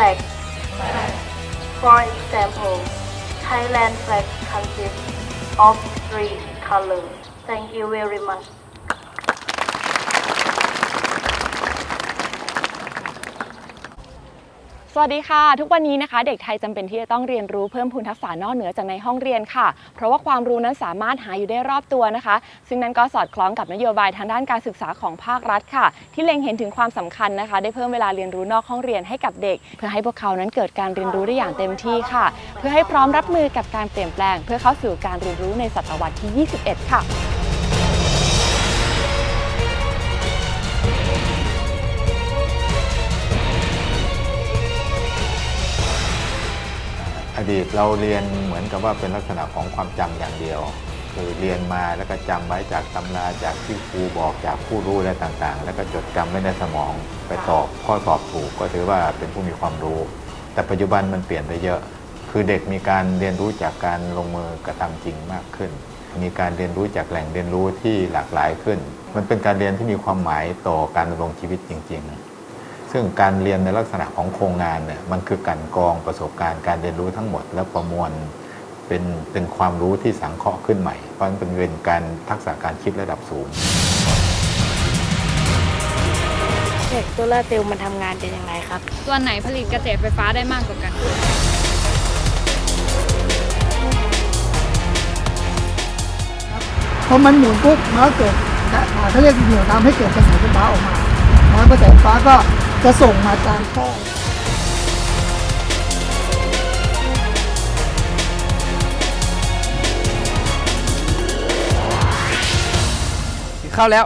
flag. For example, Thailand flag consists of three colors. Thank you very much. สวัสดีค่ะ ทุกวันนี้นะคะ เด็กไทยจำเป็นที่จะต้องเรียนรู้เพิ่มพูนทักษะนอกเหนือจากในห้องเรียนค่ะ เพราะว่าความรู้นั้นสามารถหาอยู่ได้รอบตัวนะคะ ซึ่งนั้นก็สอดคล้องกับนโยบายทางด้านการศึกษาของภาครัฐค่ะ ที่เล็งเห็นถึงความสำคัญนะคะ ได้เพิ่มเวลาเรียนรู้นอกห้องเรียนให้กับเด็ก เพื่อให้พวกเขานั้นเกิดการเรียนรู้ได้อย่างเต็มที่ค่ะ เพื่อให้พร้อมรับมือกับการเปลี่ยนแปลง เพื่อเข้าสู่การเรียนรู้ในศตวรรษที่ 21 ค่ะ ดีตเราเรียนเหมือนกับว่าเป็นลักษณะของความจำอย่างเดียว คือเรียนมาแล้วก็จำไว้จากตำราจากที่ครูบอกจากผู้รู้อะไรต่างๆ แล้วก็จดจำไว้ในสมองไปตอบข้อสอบถูกก็ถือว่าเป็นผู้มีความรู้ แต่ปัจจุบันมันเปลี่ยนไปเยอะ คือเด็กมีการเรียนรู้จากการลงมือกระทำจริงมากขึ้น มีการเรียนรู้จากแหล่งเรียนรู้ที่หลากหลายขึ้น มันเป็นการเรียนที่มีความหมายต่อการดำรงชีวิตจริง ๆ ซึ่งการเรียนในลักษณะของโครงงานเนี่ยมันคือกลันกรองประสบการณ์การเรียนรู้ทั้งหมด แล้วประมวลเป็นเป็นความรู้ที่สังเคราะห์ขึ้นใหม่ เพราะมันเป็นเป็นการทักษะการคิดระดับสูงเด็กโซลาร์เซลล์มันทำงานเป็นยังไงครับ ตัวไหนผลิตกระแสไฟฟ้าได้มากกว่ากัน พอมันหมุนปุ๊บมันก็เกิดอ่าเขาเรียกเหนี่ยวน้ำให้เกิดกระแสไฟฟ้าออกมาน้ำกระแสไฟฟ้าก็ จะส่งมาตามท่อเข้าแล้ว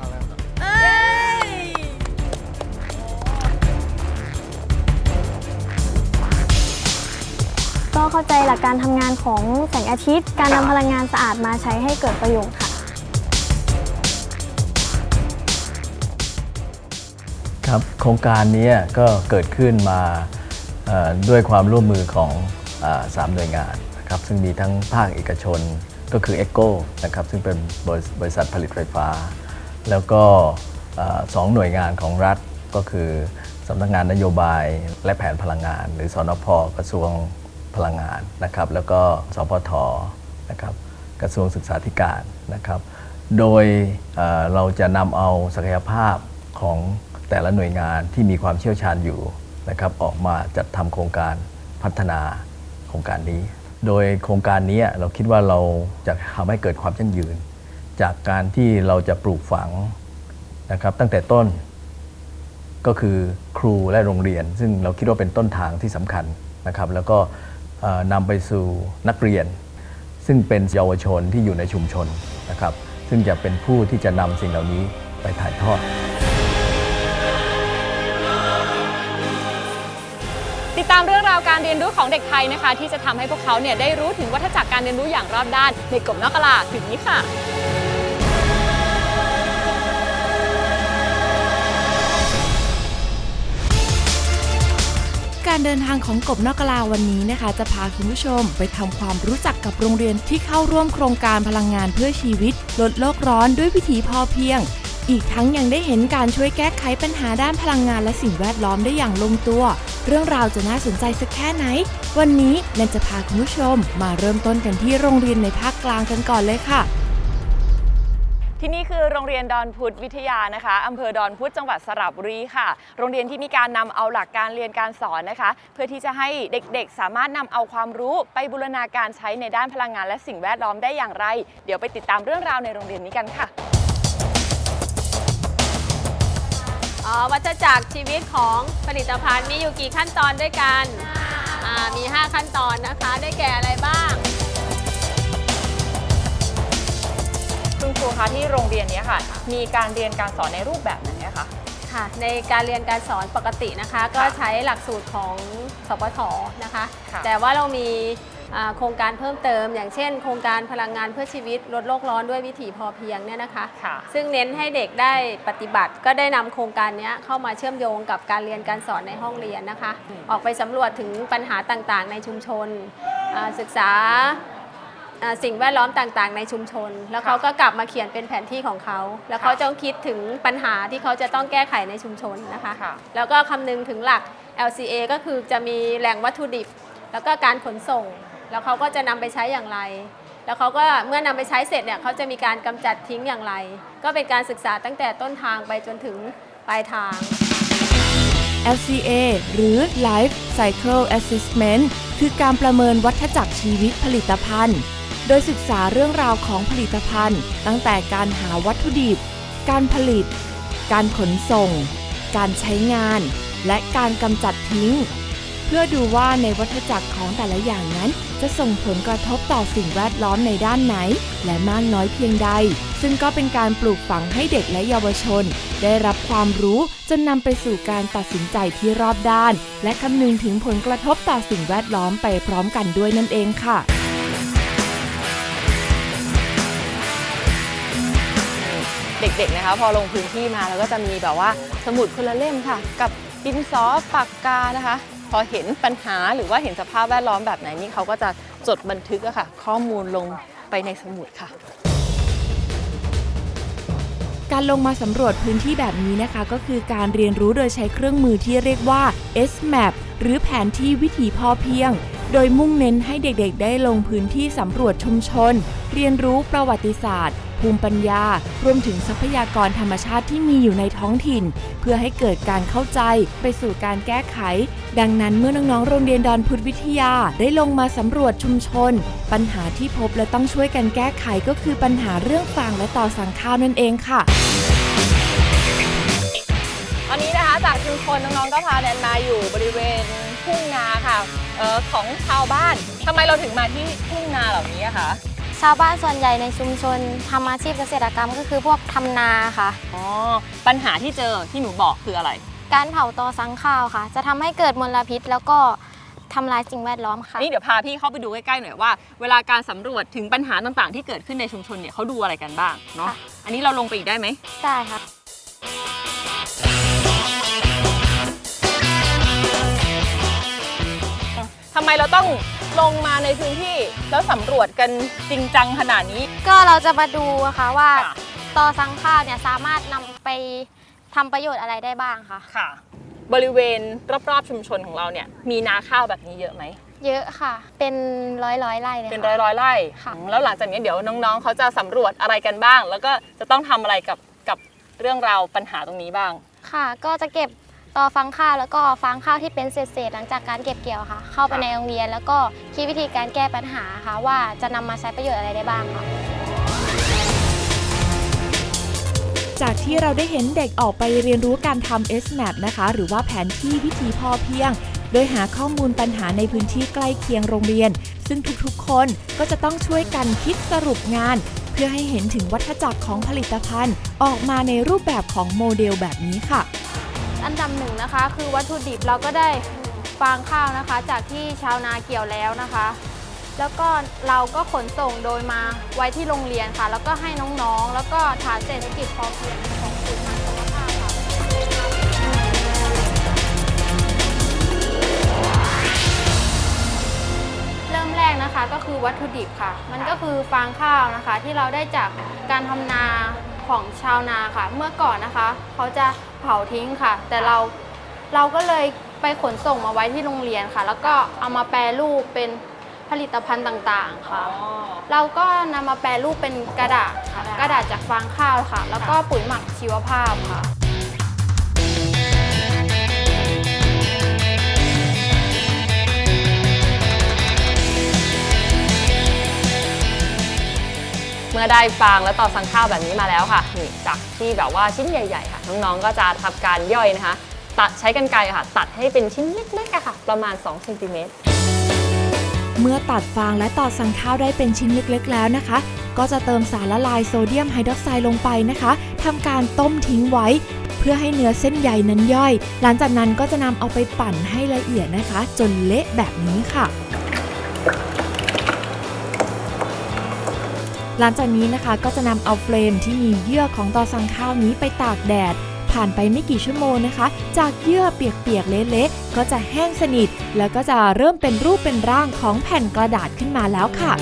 ก็เข้าใจหลักการทำงานของแสงอาทิตย์ การนำพลังงานสะอาดมาใช้ให้เกิดประโยชน์ ครับโครงการนี้ก็เกิดขึ้นมาด้วยความร่วมมือของอสามหน่วยงานนะครับซึ่งมีทั้งภาคเอกชนก็คือ e c o นะครับซึ่งเป็นบริบรษัทผลิตไฟฟ้า แล้วก็สองหน่วยงานของรัฐก็คือสำนักงานนโยบายและแผนพลังงาน หรือสอนพกระทรวงพลังงานนะครับ แล้วก็สพทนะครับกระทรวงศึกษาธิการนะครับ โดยเราจะนำเอาศักยภาพของ แต่ละหน่วยงานที่มีความเชี่ยวชาญอยู่นะครับออกมาจัดทำโครงการพัฒนาโครงการนี้ โดยโครงการนี้เราคิดว่าเราจะทำให้เกิดความยั่งยืน จากการที่เราจะปลูกฝังนะครับตั้งแต่ต้นก็คือครูและโรงเรียน ซึ่งเราคิดว่าเป็นต้นทางที่สำคัญนะครับ แล้วก็นำไปสู่นักเรียน ซึ่งเป็นเยาวชนที่อยู่ในชุมชนนะครับ ซึ่งจะเป็นผู้ที่จะนำสิ่งเหล่านี้ไปถ่ายทอด ราวการเรียนรู้ของเด็กไทยนะคะ ที่จะทำให้พวกเขาเนี่ยได้รู้ถึงวัฏจักรการเรียนรู้อย่างรอบด้านในกลุ่มนอกกลาถึงนี้ค่ะการเดินทางของกบนอกกลาวันนี้นะคะ จะพาคุณผู้ชมไปทำความรู้จักกับโรงเรียนที่เข้าร่วมโครงการพลังงานเพื่อชีวิต ลดโลกร้อนด้วยวิถีพอเพียง อีกทั้งยังได้เห็นการช่วยแก้ไขปัญหาด้านพลังงานและสิ่งแวดล้อมได้อย่างลงตัว เรื่องราวจะน่าสนใจสักแค่ไหน วันนี้แนนจะพาคุณผู้ชม มาเริ่มต้นกันที่โรงเรียนในภาคกลางกันก่อนเลยค่ะที่นี่คือโรงเรียนดอนพุธวิทยานะคะอำเภอดอนพุธจังหวัดสระบุรีค่ะ โรงเรียนที่มีการนำเอาหลักการเรียนการสอนนะคะ เพื่อที่จะให้เด็กๆ สามารถนำเอาความรู้ไปบูรณาการใช้ในด้านพลังงานและสิ่งแวดล้อมได้อย่างไร เดี๋ยวไปติดตามเรื่องราวในโรงเรียนนี้กันค่ะ อ๋อวัฏจักรชีวิตของผลิตภัณฑ์มีอยู่กี่ขั้นตอนด้วยกันอ่ามี 5 ขั้นตอนนะคะ ได้แก่อะไรบ้าง คุณครูคะที่โรงเรียนนี้ค่ะ มีการเรียนการสอนในรูปแบบไหน คะค่ะ ในการเรียนการสอนปกตินะคะ ก็ใช้หลักสูตรของสปทนะคะ ค่ะ แต่ว่าเรามีอ่าโครงการเพิ่มเติม อย่างเช่น โครงการพลังงานเพื่อชีวิตลดโลกร้อนด้วยวิถีพอเพียงเนี่ยนะคะ ค่ะ ซึ่งเน้นให้เด็กได้ปฏิบัติ ก็ได้นำโครงการเนี้ยเข้ามาเชื่อมโยงกับการเรียนการสอนในห้องเรียนนะคะออกไปสำรวจถึงปัญหาต่างๆ ในชุมชนอ่าศึกษาอ่า สิ่งแวดล้อมต่างๆ ในชุมชน แล้วเขาก็กลับมาเขียนเป็นแผนที่ของเขา แล้วเขาจะคิดถึงปัญหาที่เขาจะต้องแก้ไขในชุมชนนะคะค่ะแล้วก็คำนึงถึงหลัก LCA ก็คือจะมีแหล่งวัตถุดิบ แล้วก็การขนส่ง แล้วเขาก็จะนำไปใช้อย่างไร แล้วเขาก็เมื่อนำไปใช้เสร็จเนี่ยเขาจะมีการกำจัดทิ้งอย่างไร ก็เป็นการศึกษาตั้งแต่ต้นทางไปจนถึงปลายทาง LCA หรือ Life Cycle Assessment คือการประเมินวัฏจักรชีวิตผลิตภัณฑ์ โดยศึกษาเรื่องราวของผลิตภัณฑ์ ตั้งแต่การหาวัตถุดิบ การผลิต การขนส่ง การใช้งาน และการกำจัดทิ้ง เพื่อดูว่าในวัฏจักรของแต่ละอย่างนั้น จะส่งผลกระทบต่อสิ่งแวดล้อมในด้านไหน และมากน้อยเพียงใด ซึ่งก็เป็นการปลูกฝังให้เด็กและเยาวชน ได้รับความรู้จนนำไปสู่การตัดสินใจที่รอบด้าน และคำนึงถึงผลกระทบต่อสิ่งแวดล้อมไปพร้อมกันด้วยนั่นเองค่ะ เด็กๆนะคะ พอลงพื้นที่มาแล้วก็จะมีแบบว่าสมุดคนละเล่มค่ะ กับดินสอปากกานะคะ พอเห็นปัญหาหรือว่าเห็นสภาพแวดล้อมแบบไหนนี่เขาก็จะจดบันทึกอะค่ะ ข้อมูลลงไปในสมุดค่ะการลงมาสำรวจพื้นที่แบบนี้นะคะ ก็คือการเรียนรู้โดยใช้เครื่องมือที่เรียกว่า S-MAP หรือแผนที่วิถีพอเพียง โดยมุ่งเน้นให้เด็กๆ ได้ลงพื้นที่สำรวจชุมชน เรียนรู้ประวัติศาสตร์ ภูมิปัญญา รวมถึงทรัพยากรธรรมชาติที่มีอยู่ในท้องถิ่น เพื่อให้เกิดการเข้าใจไปสู่การแก้ไข ดังนั้นเมื่อน้องๆ โรงเรียนดอนพุทธวิทยาได้ลงมาสำรวจชุมชน ปัญหาที่พบและต้องช่วยกันแก้ไขก็คือปัญหาเรื่องฟางและต่อสังข้าวนั่นเองค่ะตอนนี้นะคะจากชุมชนน้องๆก็พาแนนมาอยู่บริเวณทุ่งนา ออของชาวบ้านทำไมเราถึงมาที่ทุ่งนาเหล่านี้อะคะชาวบ้านส่วนใหญ่ในชุมชนทำอาชีพเกษตรกรรมก็คือพวกทำนาค่ะ อ๋อปัญหาที่เจอที่หนูบอกคืออะไร การเผาตอสังข้าวค่ะ จะทำให้เกิดมลพิษแล้วก็ทำลายสิ่งแวดล้อมค่ะ นี่เดี๋ยวพาพี่เข้าไปดูใกล้ๆหน่อยว่า เวลาการสำรวจถึงปัญหาต่างๆ ที่เกิดขึ้นในชุมชนเนี่ยเขาดูอะไรกันบ้างเนาะค่ะ อันนี้เราลงไปอีกได้ไหม ได้ค่ะ ไมเราต้องลงมาในพื้นที่แล้วสำรวจกันจริงจังขนาดนี้ ก็เราจะมาดูนะคะว่าค่ะ ตอสังข้าวเนี่ยสามารถนำไปทำประโยชน์อะไรได้บ้างค่ะค่ะ บริเวณรอบๆชุมชนของเราเนี่ยมีนาข้าวแบบนี้เยอะไหม เยอะค่ะ เป็นร้อยร้อยๆไร่เลยเป็นค่ะ ร้อยร้อยๆไร่ค่ะ อืมแล้วหลังจากนี้เดี๋ยวน้องๆ เขาจะสำรวจอะไรกันบ้าง แล้วก็จะต้องทำอะไรกับกับเรื่องราวปัญหาตรงนี้บ้าง ค่ะ ก็จะเก็บ ต่อฟังข้าวแล้วก็ฟางข้าวที่เป็นเศษๆหลังจากการเก็บเกี่ยวค่ะ เข้าไปในโรงเรียนแล้วก็คิดวิธีการแก้ปัญหาค่ะ ว่าจะนำมาใช้ประโยชน์อะไรได้บ้างค่ะ จากที่เราได้เห็นเด็กออกไปเรียนรู้การทำ SMAP นะคะ หรือว่าแผนที่วิถีพอเพียงโดยหาข้อมูลปัญหาในพื้นที่ใกล้เคียงโรงเรียน ซึ่งทุกๆ คนก็จะต้องช่วยกันคิดสรุปงาน เพื่อให้เห็นถึงวัฏจักรของผลิตภัณฑ์ ออกมาในรูปแบบของโมเดลแบบนี้ค่ะ อันดับหนึ่งนะคะ คือวัตถุดิบเราก็ได้ฟางข้าวนะคะ จากที่ชาวนาเกี่ยวแล้วนะคะ แล้วก็เราก็ขนส่งโดยมาไว้ที่โรงเรียนค่ะ แล้วก็ให้น้องๆ แล้วก็ฐานเศรษฐกิจพอเพียงของศูนย์มันสภาพค่ะเริ่มแรกนะคะก็คือวัตถุดิบค่ะ มันก็คือฟางข้าวนะคะ ที่เราได้จากการทำนา ของชาวนาค่ะ เมื่อก่อนนะคะ เขาจะเผาทิ้งค่ะ แต่เราเราก็เลยไปขนส่งมาไว้ที่โรงเรียนค่ะ แล้วก็เอามาแปรรูปเป็นผลิตภัณฑ์ต่างๆค่ะ เราก็นำมาแปรรูปเป็นกระดาษค่ะกระดาษจากฟางข้าวค่ะ แล้วก็ปุ๋ยหมักชีวภาพค่ะ อได้ฟางและต่อสังข้าวแบบนี้มาแล้วค่ะนี่จากที่แบบว่าชิ้นใหญ่ๆค่ะน้องๆก็จะทำการย่อยนะคะ ตัดใช้กันไกรค่ะ ตัดให้เป็นชิ้นเล็กๆค่ะ ประมาณ2เซนติเมตรเมื่อตัดฟางและตอดสังข้าวได้เป็นชิ้นเล็กๆแล้วนะคะ ก็จะเติมสารละลายโซเดียมไฮดรอกไซด์ลงไปนะคะทำการต้มทิ้งไว้ เพื่อให้เนื้อเส้นใยนั้นย่อย หลังจากนั้นก็จะนำเอาไปปั่นให้ละเอียดนะคะ จนเละแบบนี้ค่ะ หลังจากนี้นะคะก็จะนำเอาเฟรมที่มีเยื่อของตอสั่งข้าวนี้ไปตากแดด ผ่านไปไม่กี่ชั่วโมงนะคะ จากเยื่อเปียกๆเละๆก็จะแห้งสนิท แล้วก็จะเริ่มเป็นรูปเป็นร่างของแผ่นกระดาษขึ้นมาแล้วค่ะ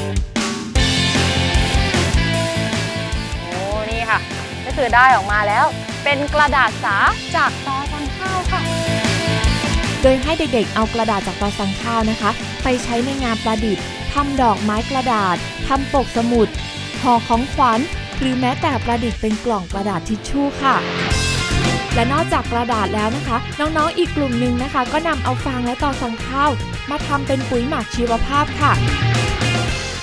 โอ้นี่ค่ะ ก็คือได้ออกมาแล้ว เป็นกระดาษสาจากตอสังข้าวค่ะโดยให้เด็กๆ เอากระดาษจากตอสังข้าวนะคะ ไปใช้ในงานประดิษฐ์ทำดอกไม้กระดาษทำปกสมุด ห่อของขวัญ หรือแม้แต่ประดิษฐ์เป็นกล่องกระดาษทิชชู่ค่ะ และนอกจากกระดาษแล้วนะคะ น้องๆอีกกลุ่มหนึ่งนะคะ ก็นำเอาฟางและตอสังข้าว มาทำเป็นปุ๋ยหมักชีวภาพค่ะ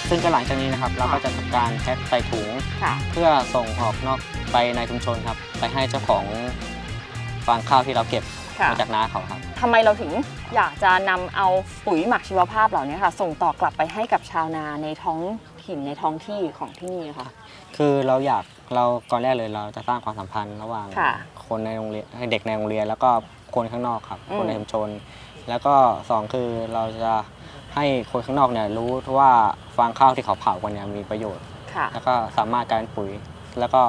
ซึ่งก็หลังจากนี้นะครับเราก็จะทำการแพ็คใส่ถุงค่ะเพื่อส่งออกนอกไปในชุมชนครับ ไปให้เจ้าของฟางข้าวที่เราเก็บค่ะมาจากนาเขาครับทำไมเราถึงอยากจะนำเอาปุ๋ยหมักชีวภาพเหล่านี้ค่ะ ส่งต่อกลับไปให้กับชาวนาในท้อง ถิ่นในท้องที่ของที่นี่ค่ะ คือเราอยากเราก่อนแรกเลยเราจะสร้างความสัมพันธ์ระหว่างค่ะคนในโรงเรียนให้เด็กในโรงเรียน แล้วก็คนข้างนอกครับ อืม คนในชุมชน แล้วก็สองคือเราจะให้คนข้างนอกเนี่ยรู้ว่าฟางข้าวที่เขาเผากันเนี่ยมีประโยชน์ ค่ะ แล้วก็สามารถกลายเป็นปุ๋ย แล้วก็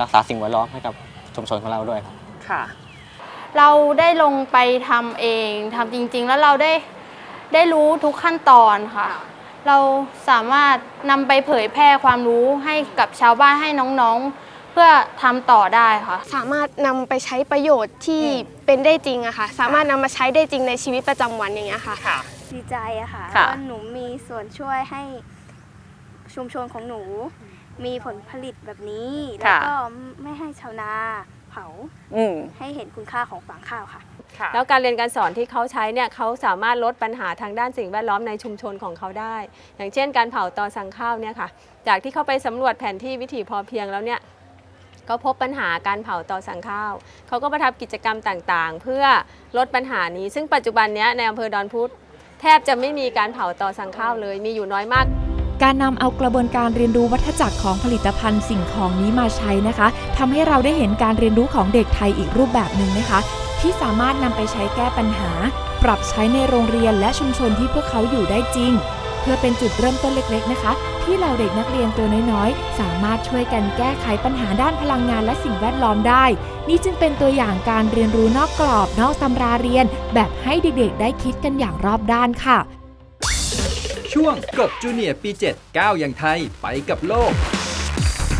รักษาสิ่งแวดล้อมให้กับชุมชนของเราด้วยครับ ค่ะ เราได้ลงไปทำเองทำจริง ๆ แล้วเราได้ได้รู้ทุกขั้นตอนค่ะ เราสามารถนำไปเผยแพร่ความรู้ให้กับชาวบ้านให้น้องๆ เพื่อทำต่อได้ค่ะ สามารถนำไปใช้ประโยชน์ที่เป็นได้จริงอะค่ะ สามารถนำมาใช้ได้จริงในชีวิตประจำวันอย่างเงี้ยค่ะ ค่ะ ดีใจอะค่ะค่ะ ว่าหนูมีส่วนช่วยให้ชุมชนของหนู มีผลผลิตแบบนี้ แล้วก็ไม่ให้ชาวนาเผา อืม ให้เห็นคุณค่าของฟางข้าวค่ะ ค่ะ แล้วการเรียนการสอนที่เขาใช้เนี่ยเขาสามารถลดปัญหาทางด้านสิ่งแวดล้อมในชุมชนของเขาได้ อย่างเช่น การเผาตอสั่งข้าวเนี่ยค่ะ จากที่เขาไปสำรวจแผนที่วิถีพอเพียงแล้วเนี่ยก็พบปัญหาการเผาตอสั่งข้าว เขาก็มาทำกิจกรรมต่างๆ เพื่อลดปัญหานี้ ซึ่งปัจจุบันเนี้ยในอำเภอดอนพุธแทบจะไม่มีการเผาตอสั่งข้าวเลย มีอยู่น้อยมาก การนำเอากระบวนการเรียนรู้วัฏจักรของผลิตภัณฑ์สิ่งของนี้มาใช้นะคะทำให้เราได้เห็นการเรียนรู้ของเด็กไทยอีกรูปแบบหนึ่งนะคะ ที่สามารถนำไปใช้แก้ปัญหา ปรับใช้ในโรงเรียนและชุมชนที่พวกเขาอยู่ได้จริง เพื่อเป็นจุดเริ่มต้นเล็กๆนะคะ ที่เราเด็กนักเรียนตัวน้อยๆ สามารถช่วยกันแก้ไขปัญหาด้านพลังงานและสิ่งแวดล้อมได้ นี่จึงเป็นตัวอย่างการเรียนรู้นอกกรอบนอกตำราเรียน แบบให้เด็กๆ ได้คิดกันอย่างรอบด้านค่ะ ช่วงกบจูเนียร์ปี7 9อย่างไทยไปกับโลก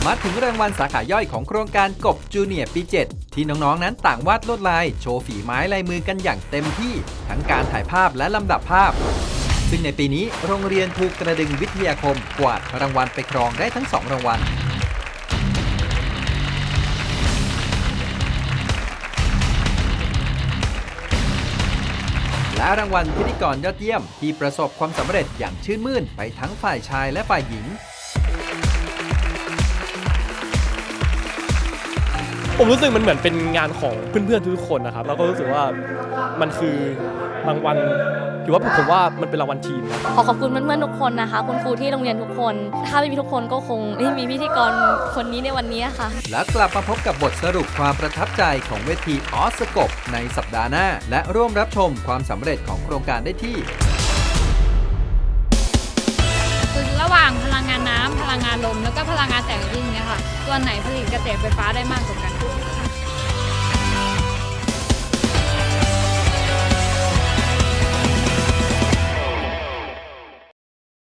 มาถึงรางวัลสาขาย่อยของโครงการกบจูเนียร์ปี7ที่น้องๆ นั้นต่างวาดลวดลาย โชว์ฝีไม้ลายมือกันอย่างเต็มที่ ทั้งการถ่ายภาพและลำดับภาพ ซึ่งในปีนี้โรงเรียนภูกระดึงวิทยาคมกวาดรางวัลไปครองได้ทั้ง 2 รางวัล และรางวัลพิธีกรยอดเยี่ยม ที่ประสบความสำเร็จอย่างชื่นมื่นไปทั้งฝ่ายชายและฝ่ายหญิง ผมรู้สึกมันเหมือนเป็นงานของเพื่อนๆทุกคนนะครับ แล้วก็รู้สึกว่ามันคือ รางวัลถือว่าผมว่ามันเป็นรางวัลทีมนะขอขอบคุณเพื่อนๆทุกคนนะคะ คุณครูที่โรงเรียนทุกคน ถ้าไม่มีทุกคนก็คงไม่มีพิธีกรคนนี้ในวันนี้ค่ะ แล้วกลับมาพบกับบทสรุปความประทับใจของเวทีออสกบในสัปดาห์หน้า และร่วมรับชมความสำเร็จของโครงการได้ที่คือระหว่างพลังงานน้ำพลังงานลมแล้วก็พลังงานแสงอาทิตย์เนี่ยค่ะ ตัวไหนผลิตกระแสไฟฟ้าได้มากกว่ากัน